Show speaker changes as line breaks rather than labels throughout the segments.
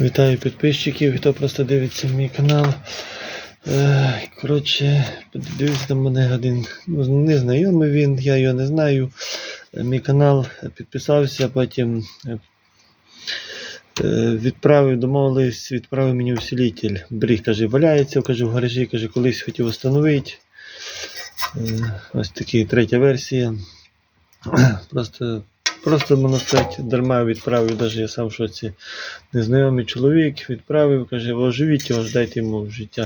Вітаю підписчиків, хто просто дивиться мій канал. Е, Коротше, дивився на мене один незнайомий він, я його не знаю. Е, Мій канал підписався, потім е, відправив, домовились, відправив мені усилитель. Бріг, каже, валяється, каже, в гаражі, каже, колись хотів встановити. Ось така третя версія. Просто, просто можна сказати, дарма відправив, навіть я сам в шоці. Незнайомий чоловік відправив, каже, оживіть його, дайте йому життя.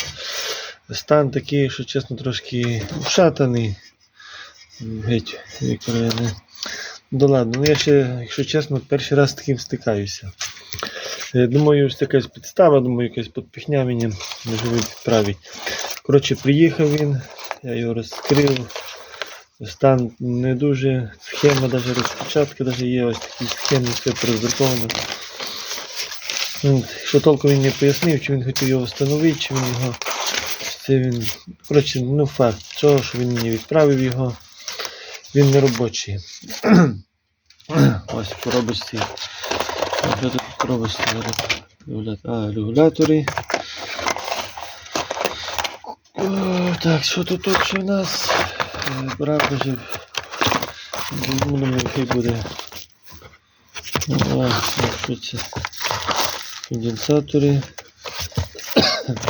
Стан такий, що чесно, трошки вшатаний. Геть, не. Ну ладно, ну я ще, якщо чесно, перший раз з таким стикаюся. Думаю, ось якась підстава, думаю, якась підпихня мені можливо відправить. Коротше, приїхав він, я його розкрив. Стан не дуже, схема, навіть розпечатка навіть є, ось такі схеми, все проздруковано. Ну, Що толком він не пояснив, чи він хотів його встановити, чи він його. Це він. Коротше, ну факт, того, що він мені відправив його. Він не робочий. Ось в коробочці. Що тут в коробочці? А, регулятори. Так, що тут тут в нас? Ну, думаю, хай буде. О, що це? Конденсатори.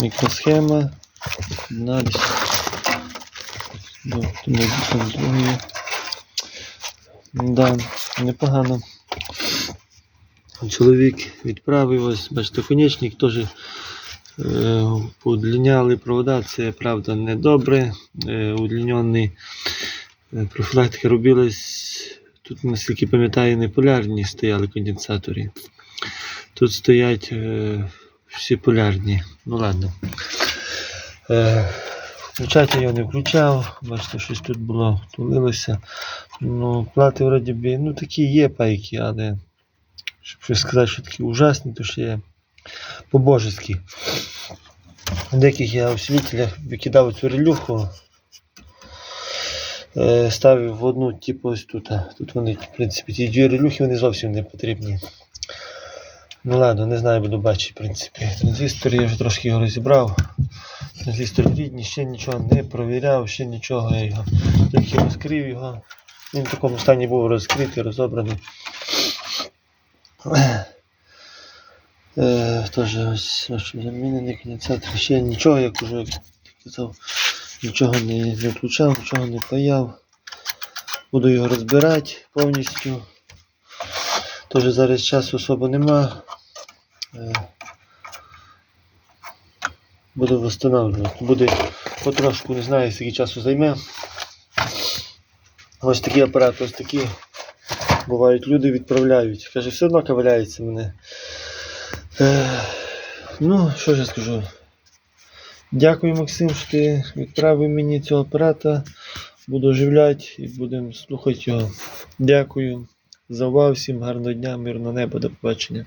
Мікросхема. Аналіз. Ну, там. Да, непогано. Чоловік відправив ось, бачите, конечник теж е, удлиняли провода, це правда не добре. Е, удлінений е, профілактика робилась. Тут, наскільки пам'ятаю, не полярні стояли конденсатори. Тут стоять всі полярні. Ну ладно. Включати я не включав. Бачите, щось тут було, тулилося. Ну, плати вроді би, ну такі є пайки, але щоб щось сказати, що такі ужасні, то ще є по-божески. В деяких я усилителях викидав цю релюху, е, ставив в одну, типу ось тут. Тут вони, в принципі, ті дві релюхи вони зовсім не потрібні. Ну ладно, не знаю, буду бачити, в принципі. Транзистор я вже трошки його розібрав. Транзистор рідний, ще нічого не провіряв, ще нічого я його тільки розкрив його. Він в такому стані був розкритий, розобраний. Е, Теж ось замінений конденсатор. Ще нічого, як вже казав, нічого не, не включав, нічого не паяв. Буду його розбирати повністю. Теж зараз часу особо нема. Е, Буду встановлювати. Буде потрошку, не знаю, скільки часу займе. Ось такий апарат, ось такі. Бувають, люди відправляють. Каже, все одно коваляється мене. Е, ну, що ж я скажу. Дякую, Максим, що ти відправив мені цього апарата. Буду оживляти і будемо слухати його. Дякую. За увагу, всім гарного дня, мирного неба, до побачення.